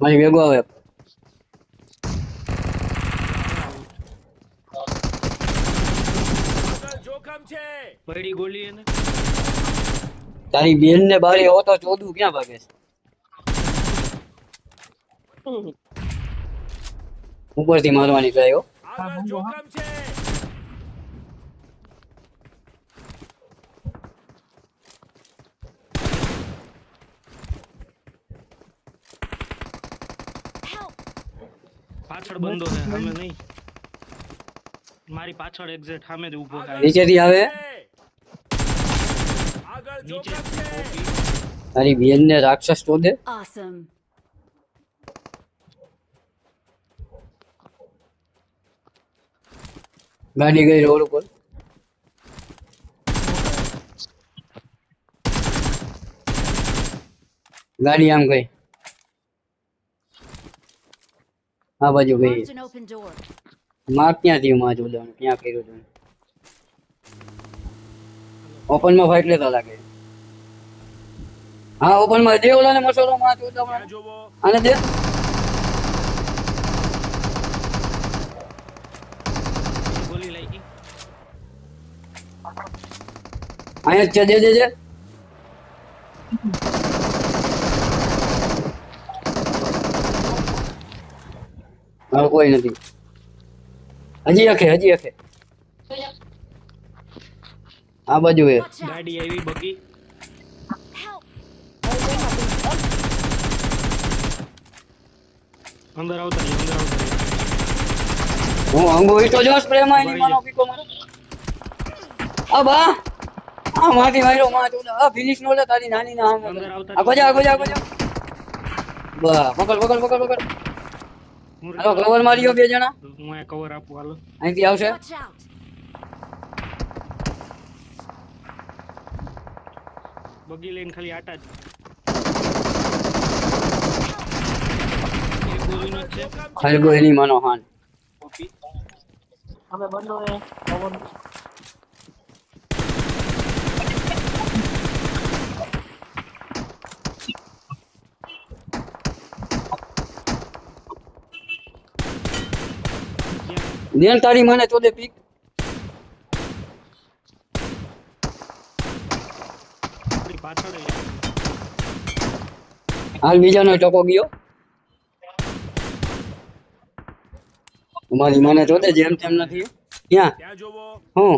મારી ભેગો આવે પડી ગોલી એને. તારી બેન ને બારી હો તો ચોદું ક્યાં ભાગે છે? ઉપરથી મારવાની ટ્રાય હો. પાછળ બંધો છે સામે નહીં. મારી પાછળ એક્ઝેક્ટ સામે જ ઊભો થાય. નીચેથી આવે? નીચે છે તારી બેન ને રાક્ષસ ચોદે Awesome. ગાડી ગઈ રોડ ઉપર. ગાડી આમ ગઈ. આ બાજુ ગઈ. માર્ક ક્યાં થયું માં જોડાણ ક્યાં કર્યું તું ઓપનમાં ફાઈટ લેતા લાગે. હા ઓપનમાં. દે ઓલા ને મસાલો માં જોડાણ આને દે ગોલી લાગી અહીંયા છે દે દે દે. હવે કોઈ નથી. હજી અખે હજી અખે આ બાજુ એ. ગાડી આવી બગી. અંદર આવતા અંદર આવતા. હું અંગો ઈટો જો સ્પ્રે માં એની માનો પીકો મારો. આ બા. આ માથી માર્યો માં તું આ ફિનિશ નો લે તારી નાની ના આમ. આવતા આ ગોજા ગોજા આ ગોજા. બા પકડ પકડ પકડ પકડ. હાલો કવર માર્યો બે જણા. હું આ કવર આપું હાલો. અહીંથી આવશે. બગી લઈને ખાલી આટા જ. ખરગો એની માનો હાન ઓપી ક્યાં? દેન તારી મને પીક. આપણી પાછળ જ હાલ બીજાનો ટકો ગયો. તમારી મને ચોદે જેમ તેમ નથી. ક્યાં? હું?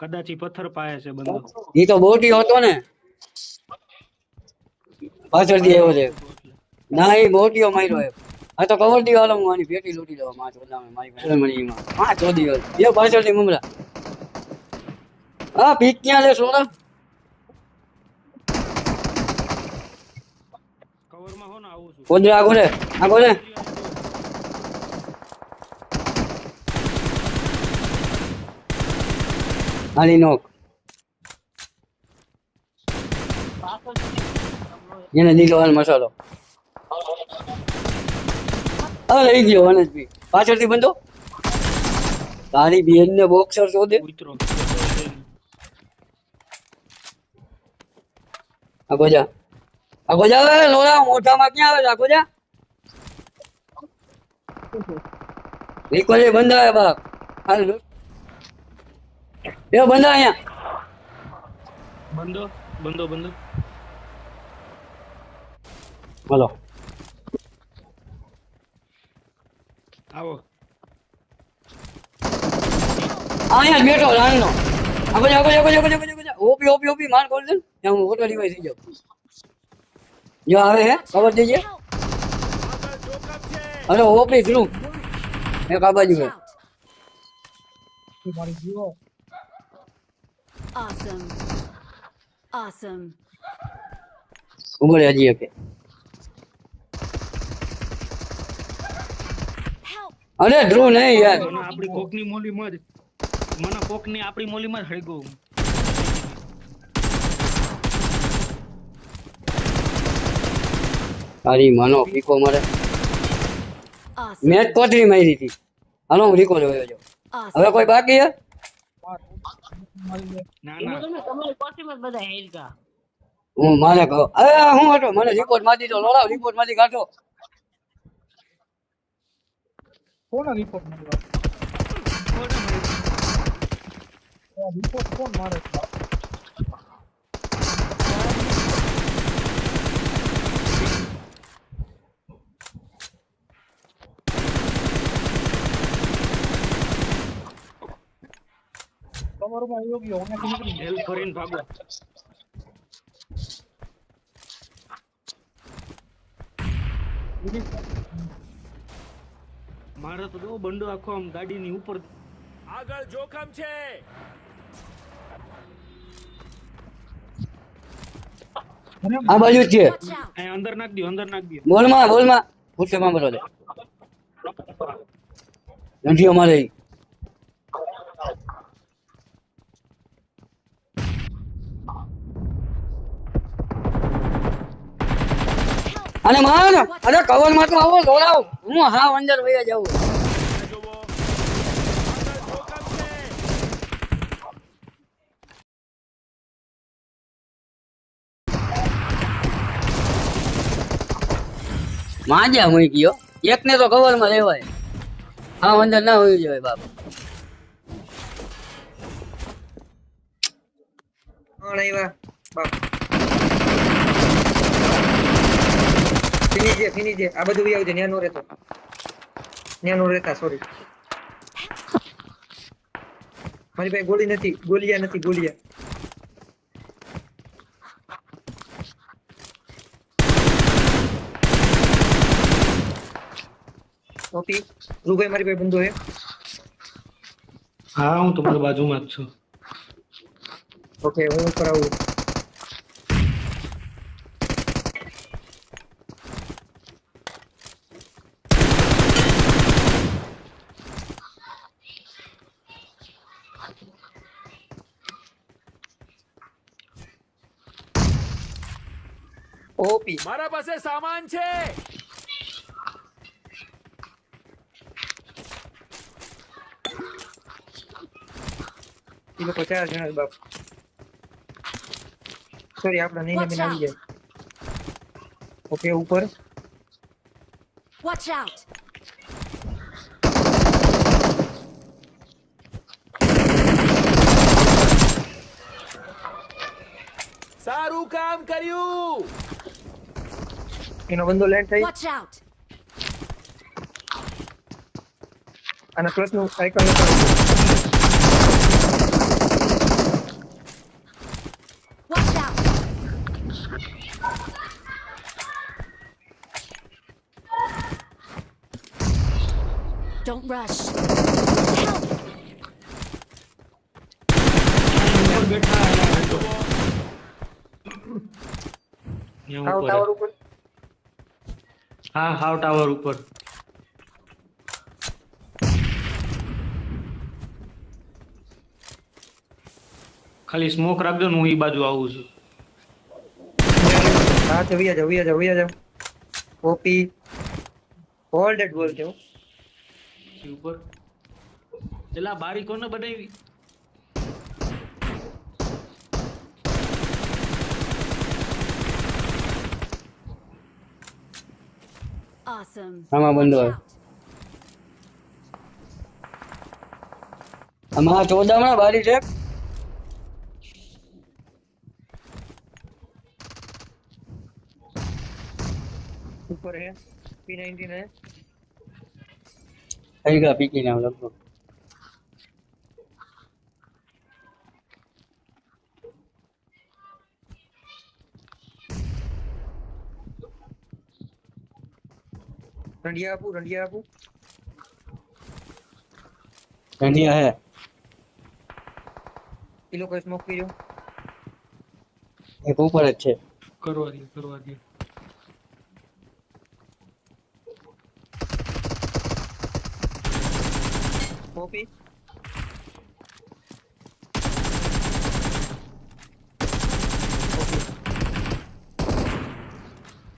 કદાચ પથ્થર પાયે છે બંદો. ઈ તો બોટી હતો ને. પાછળથી આવ્યો છે. ના એ બોટીઓ માર્યો એ આ તો કવર દી હાલો મારી પેટી લૂટી દઉં માં ચોદામે મારી પાસે. મળી એમાં. હા ચોદી ગયો એ પાછળથી મમરા હા પીક ક્યાં લે સોના કવરમાં હો ને આવું છું. કોદરા આગો લે આગો ને આની નોક. એને દીધો હાલ મસાલો. આ લઈ ગયો બી પાછળથી બંધો. તારી બેન ને બોક્સર શોધે આગોજા આગો જા આગો જા હવે લોલા મોઢામાં ક્યાં આવે આગોજા નિકોલે બંધ આવે બાપ. હાલ એ બંધ અહીંયા. બંધો બંધો બંધો. બોલો. આવો અહીંયા જ બેઠો લાલનો આગો જા આગો જા આગો જા આગો જા, આગો જા ઓપી ઓપી ઓપી માર કરી દે હું ઓટો રિવાઈ થઈ જાઉં જો આવે હે ખબર દેજે. અરે ઓપી ધ્રુવ એક આ બાજુ હે Out. Awesome. Awesome. ઉમરે હજી એક અરે ધ્રુવ નહીં યાર. આપણી કોકની મોલીમાં જ મને કોકની આપણી મોલીમાં જ હળગો તારી માનો પીકો મારે. મેચ કોથળી મારી હતી. હાલો હું રિકોર્ડ હોય જો હવે કોઈ બાકી હેરકા હું મારે કહો અરે હું હતો. મને રિપોર્ટમાંથી તો લોડાવ રિપોર્ટમાંથી કાઢો. કોનો રિપોર્ટ મળ્યો આ રિપોર્ટ કોણ મારે? તમારું યોગ્ય ઓનાથી નીકળી. હેલ્પ કરીને ભાગો મારે તો જો બંડો આખો આમ ગાડીની ઉપર. આગળ જોખમ છે. આ બાજુ છે. અંદર નાખ દો અંદર નાખ દો બોલમાં બોલમાં. પૂછે માં બરો નથી અમારે અને માન અરે કવરમાં તો આવો, દોડાવ. હું હા અંદર વયા જાઉં. માજા હું ગયો. એક ને તો કવરમાં લેવાય હા, અંદર ના હોય જોઈએ બાપ. આવ્યા? બાપ. ફિનિશ જે ફિનિશ જે આ બધું આવી છે ન્યાનો રહેતો. ન્યાનો રહેતા સોરી મારી પાસે ગોળી નથી ગોલિયા નથી ગોલિયા. ઓપી રૂભાઈ મારી પાસે બંધો હે. હા હું તમારી બાજુમાં જ છું. ઓકે હું ઉપર આવું ઓપી મારા પાસે સામાન છે. લોકો જણા બાપ. સોરી આપણા નહીં Watch આવી જાય. ઓકે ઉપર. વોચ આઉટ સારું કામ કર્યું. એનો બંદો લેન્ડ થઈ. અને પ્લસનું આઇકન Don't rush. Help. બેઠા ઉપર ઉપર હા હાવ ટાવર ઉપર. ખાલી સ્મોક રાખજો ને હું એ બાજુ આવું છું. હા તો વિયા જાવ વિયા જાવ વિયા જાવ ઓપી હોલ્ડેડ બોલ છે ઉપર. એલા બારી કોને બનાવી. આમાં બંધ હોય. આમાં ચોદામણા બારી છે. ઉપર હે. પી નાઇન્ટીન હે થઈ ગયા પીકી નામ લગભગ રંડિયા આપું રંડિયા આપું. રંડિયા હે. એ લોકો સ્મોક કર્યો. એક ઉપર જ છે. કરવા દે કરવા દે. કોપી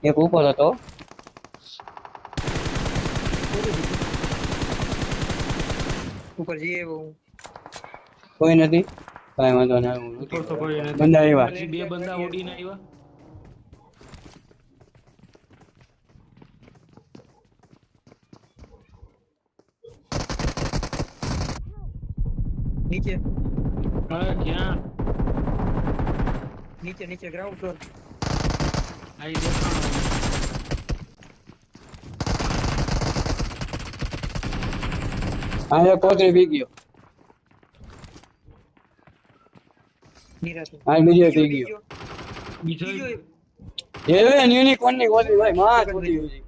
એક ઉપર હતો. ઉપર જઈએ હું કોઈ નથી. કાંઈ વાંધો ના ઉપર તો કોઈ નથી. બંદા આવ્યા બે બંદા ઉડીને આવ્યા. નીચે. હા ક્યાં? નીચે નીચે ગ્રાઉન્ડ ફ્લોર આવી દેખાણો. અહીંયા કોતરી પી ગયો. આ બીજો પી ગયો. બીજો એવે યુનિકોર્નની કોતરી ભાઈ માં કોતરી હોય.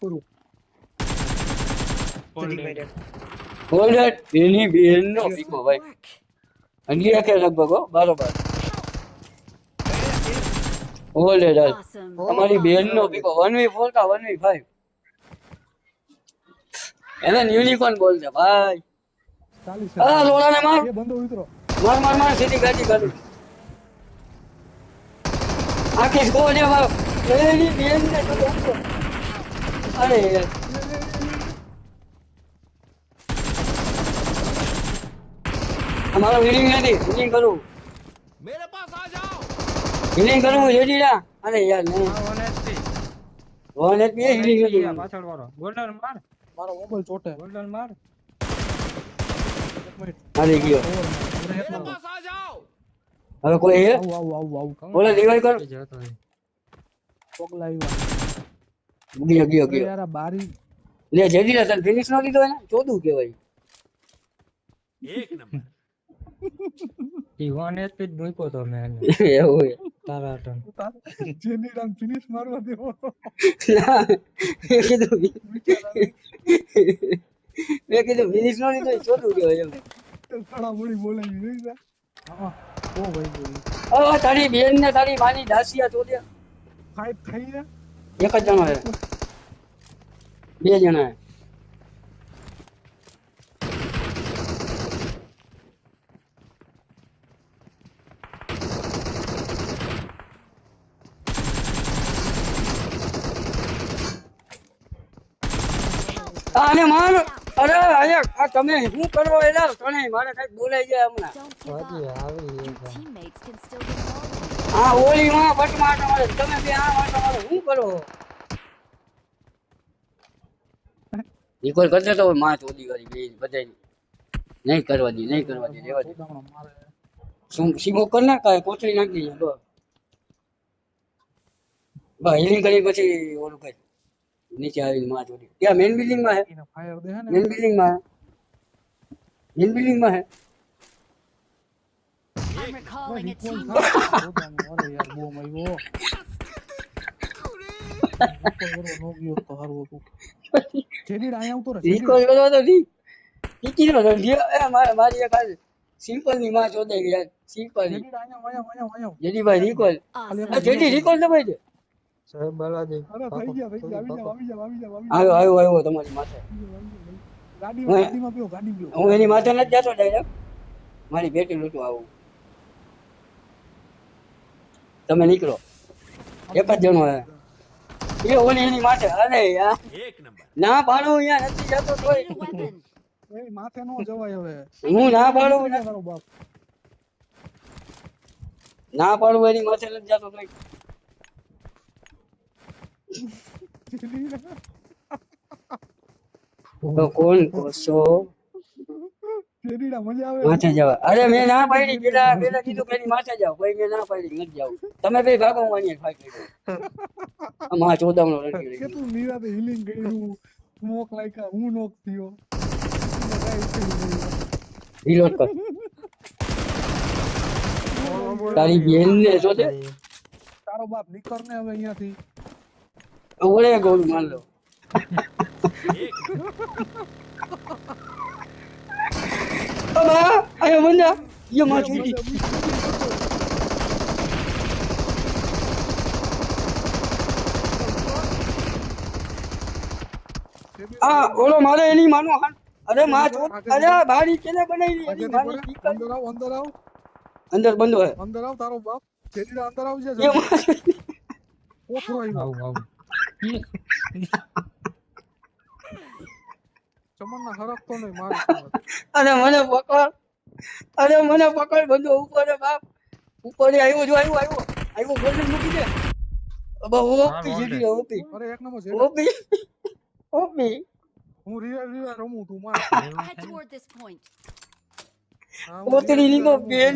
પૂરું. હોલ્ડર એની બેનનો પીકો ભાઈ. અંગી કે લગભગ હો બરોબર. Holder Awesome. તમારી બેનનો પીકો વન વી ફોર કા વન વી ફાઈવ એને યુનિકોર્ન બોલશે ભાઈ ચાલીસ આ લોડાને માર એ બંદો ઉતરો માર માર માર સીધી ગાડી ગાડી આખી સ્કોર છે મારો એની બેન ને તો ઉઠો. અરે યાર. અમારો હિલિંગ નથી હિલિંગ કરવું मेरे पास आ जाओ હિલિંગ કરું હું રેડીડા અરે યાર નહીં વન એચપી હિલિંગ કરી પાછળ વાળો ગોલ્ડન માર. મારો મોબાઈલ ચોટે. ગોલ્ડન માર. મારી ગયો. હવે કોઈ હે? આવ આવ આવ બોલે રિવાઈવ કર. પગલાઈ ગયો ગયો ગયો. યાર બારી. લે જેડીડા તને ફિનિશ નો દીધો એને? ચોદું કહેવાય. એક નંબર. ઈ જ પીટ મૂક્યો તો મેં. એવું તારા ટન જેની રામ ફિનિશ મારવા દેવો મેં કીધું મેં કીધું ફિનિશ નો એ ચોદું કહેવાય એમ. સાડા બોલી બોલાવી જા. હા ઓ ભાઈ બોલી ઓ તારી બેન ને તારી માની દાસિયા ચોદ્યા ફાઇટ થઈ ને એક જ જણો હે બે જણા આને માર. અરે આયા આ તમે શું કરો એલા? તને મારે કંઈક બોલાઈ જાય હમણાં. આવી. આ ઓલી માં બટ માર તમારે, તમે બે આ માર તમારે શું કરો? રિકોલ કરતો તો માં ચોદી વાળી બે બધાય નહીં કરવા દી, નહીં કરવા દી, રેવા દે. શું સીમો કર ના કાય કોથળી નાખી લો. હિલિંગ કરી પછી ઓલું કઈ નીચે આવીને માં ચોરી ત્યાં મેન બિલ્ડિંગમાં હે એને ફાયર દે હે ને મેન બિલ્ડિંગમાં હે મેન બિલ્ડિંગમાં હે સિમ્પલની માં ચોદે ગયા સિમ્પલ જેડી ભાઈ રિકોલ આ જેડી રિકોલ દબાઈ દે આવ્યો આવ્યો આવ્યો તમારી માથે. હું એની માથે નથી જતો ડાયરેક્ટ મારી બેટી લૂટું આવું. તમે નીકળો. એક જ જણો એ ઓલી એની માથે અરે ના પાડું યાર નથી જતો કોઈ. એ માથે નો જવાય હવે. હું ના પાડું ના પાડું એની માથે નથી જતો તોય તો કોણ કોસો જેડીડા મજા આવે. માથે જાવ અરે મેં ના પાડી. પેલા પેલા કીધું કે માથે જાવ ભાઈ મેં ના પાડી. નથી જાવ તમે ભાઈ ભાગો અહીંયા ફાઈટ કરી માં ચોદામણો રડી રહી કેટલું નિરાતે હીલિંગ કર્યું સ્મોક લાઈકા હું નોક થયો. રીલોડ કર. તારી બેન ને જો દે તારો બાપ નીકળ ને હવે અહીંયાથી. ઓળે ગોળ માર લો બાબા આયો બંદા યો માં છૂટી આ ઓલો મારે એની માનો અરે માં છોડ અરે બારી કેને બનાવી એની માની. અંદર આવ અંદર આવ. અંદર બંધો હે અંદર આવ તારો બાપ. જેડીડા અંદર આવજે કોથરો આવું આવું. ચમનના હરખતો નહીં મારે અને મને પકડ અને મને પકડ બંધો ઉપર બાપ ઉપર આવ્યો જો આવ્યો આવ્યો આવ્યો ગોલ્ડન મૂકી દે અબા ઓપી જેડી ઓપી અરે એક નંબર છે ઓપી ઓપી હું રિયલ રિયલ રમું છું માર ઓતરી છું, બેન.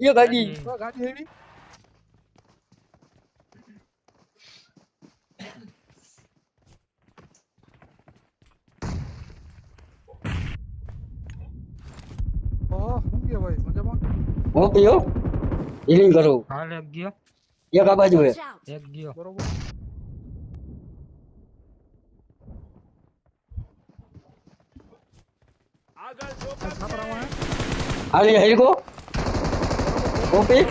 એ ગાડી ગાડી એવી શું કે ભાઈ મજામાં? હું કયો? હીલિંગ કરું. હાલ એક ગયો. એક આ બાજુ હે. એક ગયો. બરોબર. આગળ જોકા છાપરામાં હે? હાલી હેલકો ઓપી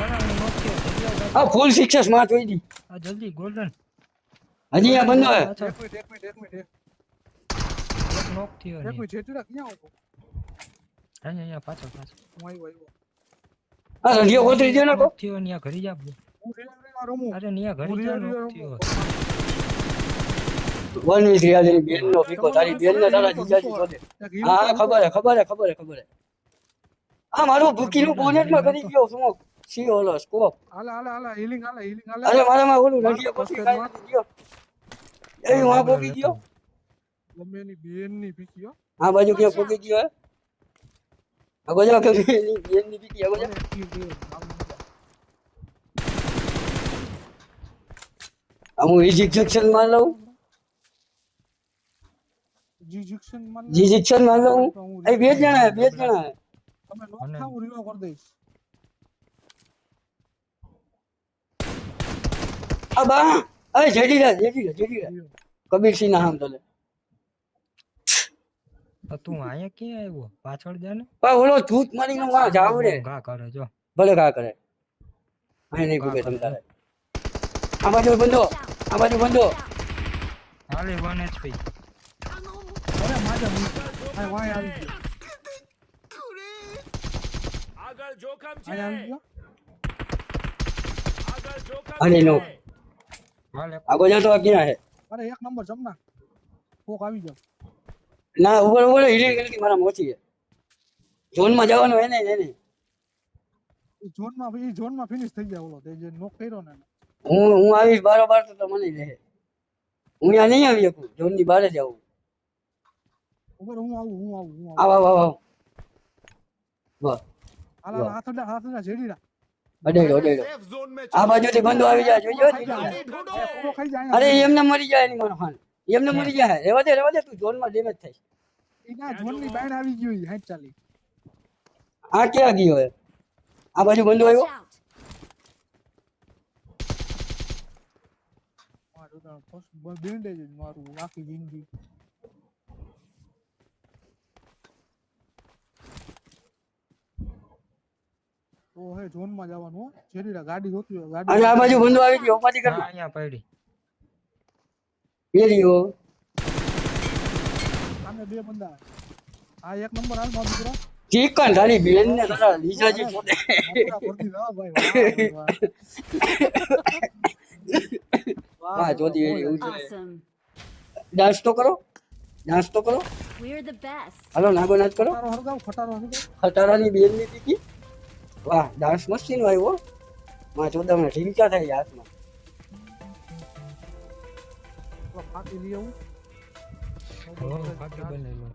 અરે હું knock થયો. જલ્દી આવ, આ ફૂલ સિક્સેસમાં જોઈ દી આ જલ્દી ગોલ્ડન હજી આ બંધો હે. એક મિનિટ એક મિનિટ એક મિનિટ. Knock થયો એક નહીં. મિનિટ જેટલા ક્યાં આવો અહીંયા અહીંયા પાછળ પાછળ હું આવ્યો આવ્યો આ રંધિયો ગોતરી દે ને કો થયો ન્યા ઘરી જા હું real રમું અરે ન્યા ઘરી જા real થયો વન વીસ રિયાલી બેન નો ફીકો તારી બેન ને તારા જીજાજી શોધે હા ખબર હે ખબર હે ખબર હે ખબર હે આ મારું ભૂકી નું બોનેટમાં કરી ગયો શું સી ઓલો સ્કોપ હાલા હાલા હાલા હિલિંગ હાલા હીલિંગ હાલા અરે મારામાં ઓલું રંધિયો પછી કાઈ ગયો એ વાં પોકી ગયો ગમે બેનની બેન પીકી હો. આ બાજુ ક્યાં પોકી ગયો હે? આગો જા કે બેનની બેનની પીકી આ બાજુ? મને બે નામ નથી. આ હું ઇજેક્શનમાં લઉં? જીજેક્શનમાં જીજેક્શનમાં લઉં એ બે જ જણા હે બે જ જણા. હે તમે નો ખાવ રીવા કરી દઈશ. આ બા અરે જેડીલા જેડીલા જેડીલા. કબીર સિંહ ના હામ તલે તો તું અહીંયા કે આવ્યો? પાછળ જા ને. પણ ઓલો જૂત મારીને જાવ રે. ઘા કરે જો. ભલે કા કરે. આય નહીં ભૂગે તમ તારે આ બાજુ બંધો આ બાજુ બંધો. હાલે 1 એચપી અરે માજા આ વાય આવી ગયો. આગળ જોખમ છે. આ આગળ જોખમ અરે નો. છે. હાલે. આગો જતો આ ક્યાં હે? અરે એક નંબર જમના. કોક આવી ગયો. ના ઉપર ઉપર ઇલીગલિટી મારા મોચી ઝોનમાં જવાનું હોય ને એને. ઝોનમાં પછી ઝોનમાં ફિનિશ થઈ જાય ઓલો તે જે નોક કર્યો ને હું હું આવીશ બારો બાર તો મને રહે. હું ત્યાં નહીં આવી શકું ઝોનની બહાર જ આવું. ઉપર હું આવું હું આવું હું આવું. આવ આવ આવ વાહ. આલા હાથડા હાથડા જેડીડા અડેડો અડેડો. આ બાજુથી બંધો આવી જાય જોજો અરે એમને મરી જાય એની મારો ખાન એમને મરી જાય રેવા દે રેવા દે તું ઝોનમાં ડેમેજ થાય એના ઝોનની બાયણ આવી ગયો ઈ હાઈટ ચાલી. આ ક્યાં ગયો હે? આ બાજુ બંધો Watch આવ્યો out. મારું તો ફર્સ્ટ બેન્ડેજ જ મારું આખી જિંદગી. તો હે ઝોનમાં જવાનું હો. જેડીડા ગાડી જોતી હોય અને આ બાજુ બંધો આવી ગયો ઉપાધિ હા, કર અહીંયા પડી. પેલીઓ સામે બે બંદા. આ એક નંબર હાલ મારો દીકરો. ચિકન તારી બેન ને તારા લીજાજી પોતે વાહ જોતી એવી છે ડાન્સ તો કરો. ડાન્સ તો કરો. We're the best. હાલો નાગો નાચ કરો. ખટારાની બેનની ટીકી. વાહ ડાન્સ મસ્તી નો આવ્યો માં ચોદા મને ઢીંચા થાય હાથમાં. ફાટી લઈ આવું ફાટી બનેલો.